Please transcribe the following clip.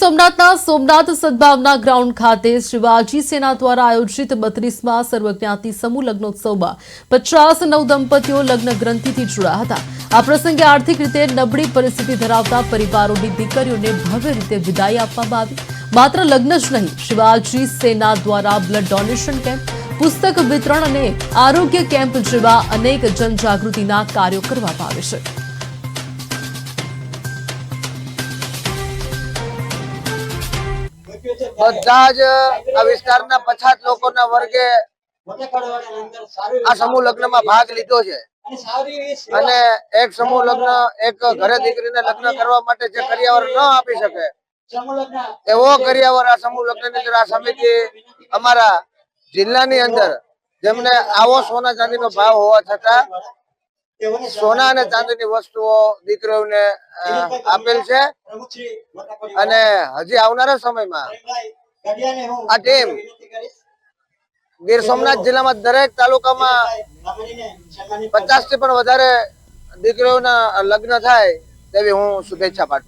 સોમનાથના Somnath સદભાવના ground ખાતે શિવાજી સેના દ્વારા આયોજિત બત્રીસમાં સર્વજ્ઞાતિ સમૂહ લગ્નોત્સવમાં પચાસ નવ લગ્ન ગ્રંથિથી જોડાયા હતા. આ પ્રસંગે આર્થિક રીતે નબળી પરિસ્થિતિ ધરાવતા પરિવારોની દીકરીઓને ભવ્ય રીતે વિદાય આપવામાં આવી. માત્ર લગ્ન જ નહીં, શિવાજી સેના દ્વારા બ્લડ ડોનેશન કેમ્પ, પુસ્તક વિતરણ અને આરોગ્ય કેમ્પ જેવા અનેક જનજાગૃતિના કાર્યો કરવામાં આવે છે. બધા જ આ વિસ્તારના પછાત લોકોના વર્ગે આ સમૂહ લગ્નમાં ભાગ લીધો છે. અને એક સમૂહ લગ્ન, એક ઘરે દીકરીને લગ્ન કરવા માટે જે કરિયાવર ન આપી શકે, એવો કરિયાવર આ સમૂહ લગ્ન અંદર, આ સમિતિ અમારા જિલ્લાની અંદર જેમને આવો સોના ચાંદીનો ભાવ હોવા છતાં સોના અને ચાંદીની વસ્તુઓ દીકરીઓને આપેલ છે. અને હજી આવનારા સમયમાં આ ટીમ ગીર સોમનાથ જિલ્લામાં દરેક તાલુકામાં પચાસથી પણ વધારે દીકરીઓના લગ્ન થાય તેવી હું શુભેચ્છા પાઠવું